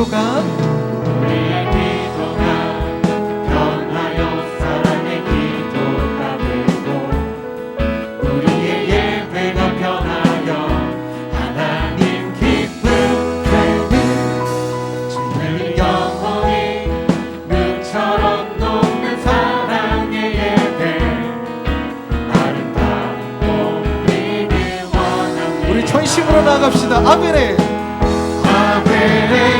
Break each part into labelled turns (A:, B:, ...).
A: 기도가
B: 우리의
A: 기도가
B: 변하여 사랑의 기도가 되고 우리의 예배가 변하여 하나님 기쁨 되는 주님 영원히 눈처럼 녹는 사랑의 예배 아름다운 몸이기 원합니다
A: 우리 전심으로 나갑시다. 아멘에. 아멘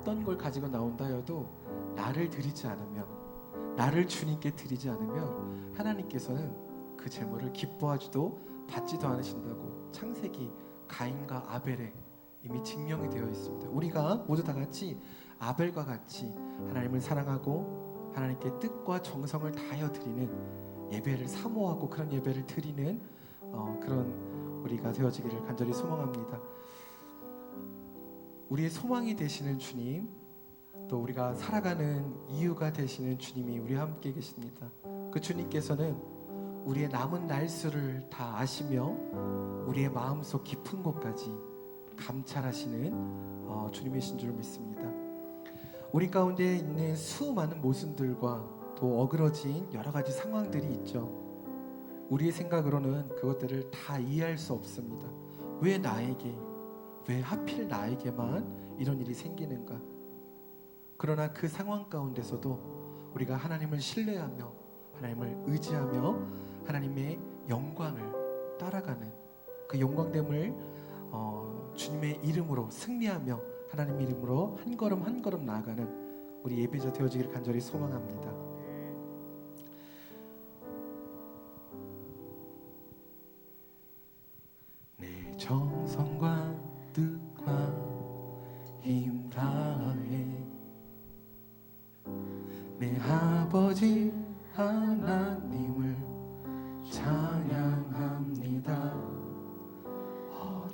A: 어떤 걸 가지고 나온다 여도 나를 드리지 않으면
B: 나를 주님께 드리지 않으면 하나님께서는 그 재물을 기뻐하지도 받지도 않으신다고 창세기 가인과 아벨에 이미 증명이 되어 있습니다. 우리가 모두 다 같이 아벨과 같이 하나님을 사랑하고 하나님께 뜻과 정성을 다여 드리는 예배를 사모하고 그런 예배를 드리는 어, 그런 우리가 되어지기를 간절히 소망합니다. 우리의 소망이 되시는 주님, 또 우리가 살아가는 이유가 되시는 주님이 우리와 함께 계십니다. 그 주님께서는 우리의 남은 날수를 다 아시며 우리의 마음속 깊은 곳까지 감찰하시는 어, 주님이신 줄 믿습니다. 우리 가운데 있는 수많은 모순들과 또 어그러진 여러 가지 상황들이 있죠. 우리의 생각으로는 그것들을 다 이해할 수 없습니다. 왜 나에게, 왜 하필 나에게만 이런 일이 생기는가? 그러나 그 상황 가운데서도 우리가 하나님을 신뢰하며 하나님을 의지하며 하나님의 영광을 따라가는 그 영광됨을 어, 주님의 이름으로 승리하며 하나님의 이름으로 한 걸음 한 걸음 나아가는 우리 예배자 되어지기를 간절히 소망합니다.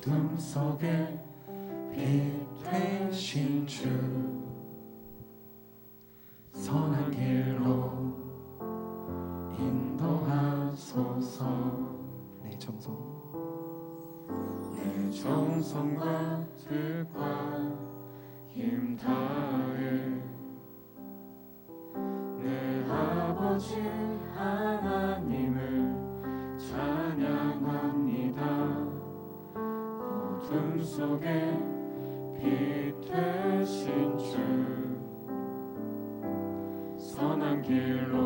B: 어둠 속에 빛 되신 주. 선한 길로 인도하소서. 내 정성.
A: 내 정성과 뜻과 힘 다해 내 아버지 하나 속에 빛 되신 주. 선한 길로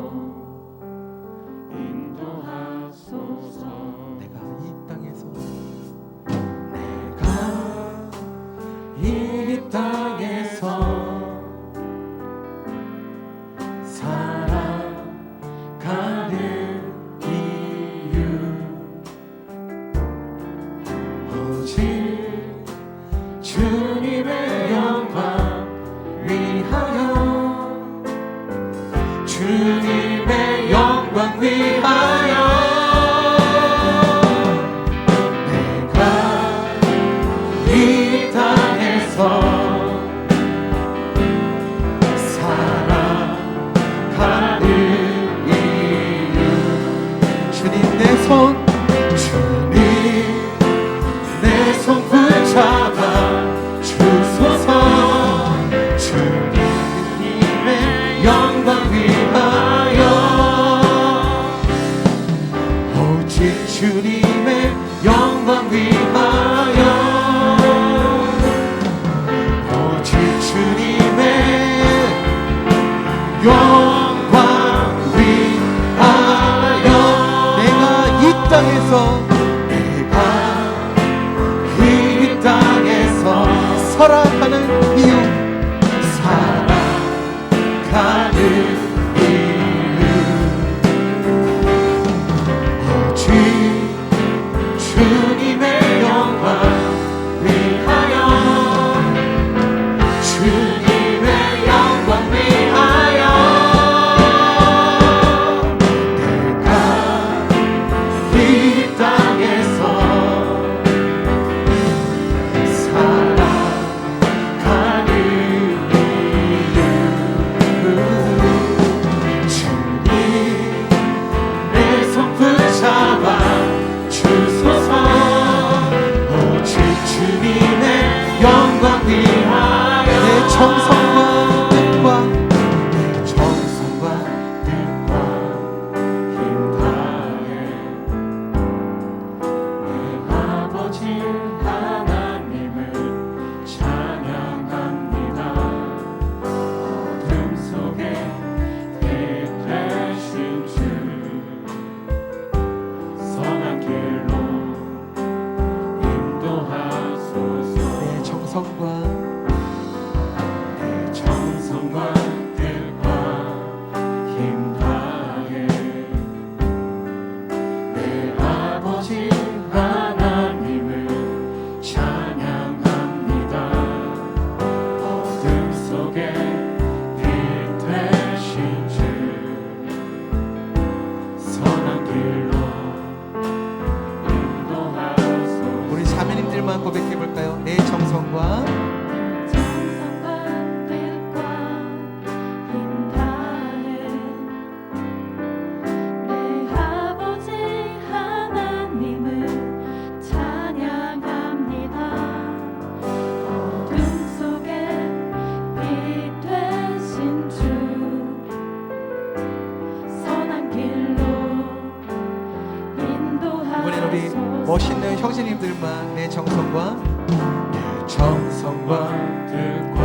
A: 멋있는 형제님들만의 정성과
B: 예, 정성과 뜻과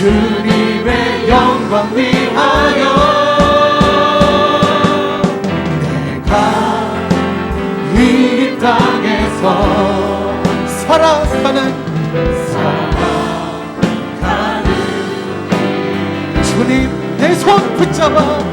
B: 주님의 영광 위하여 내가 이 땅에서
A: 살아가는
B: 살아가는
A: 주님 내 손 붙잡아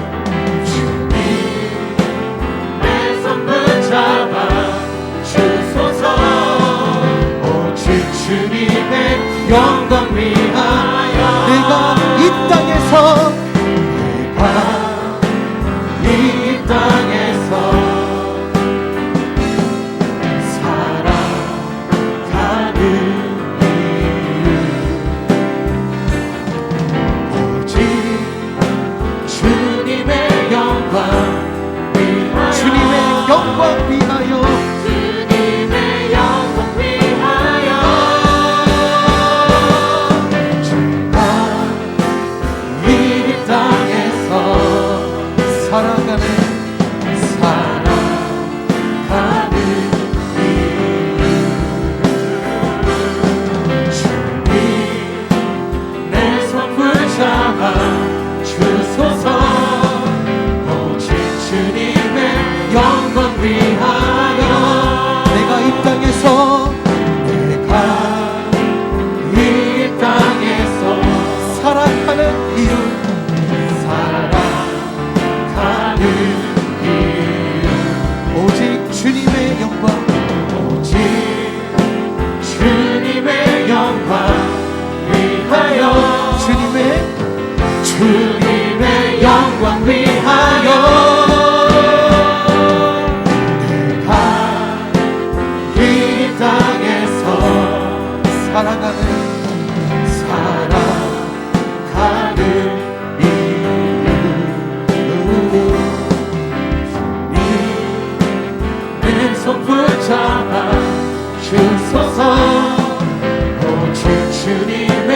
B: 주님의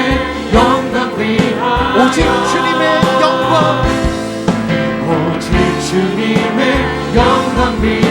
B: 영광 위하여. 오직 주님의 영광. 오직 주님의 영광 위하여.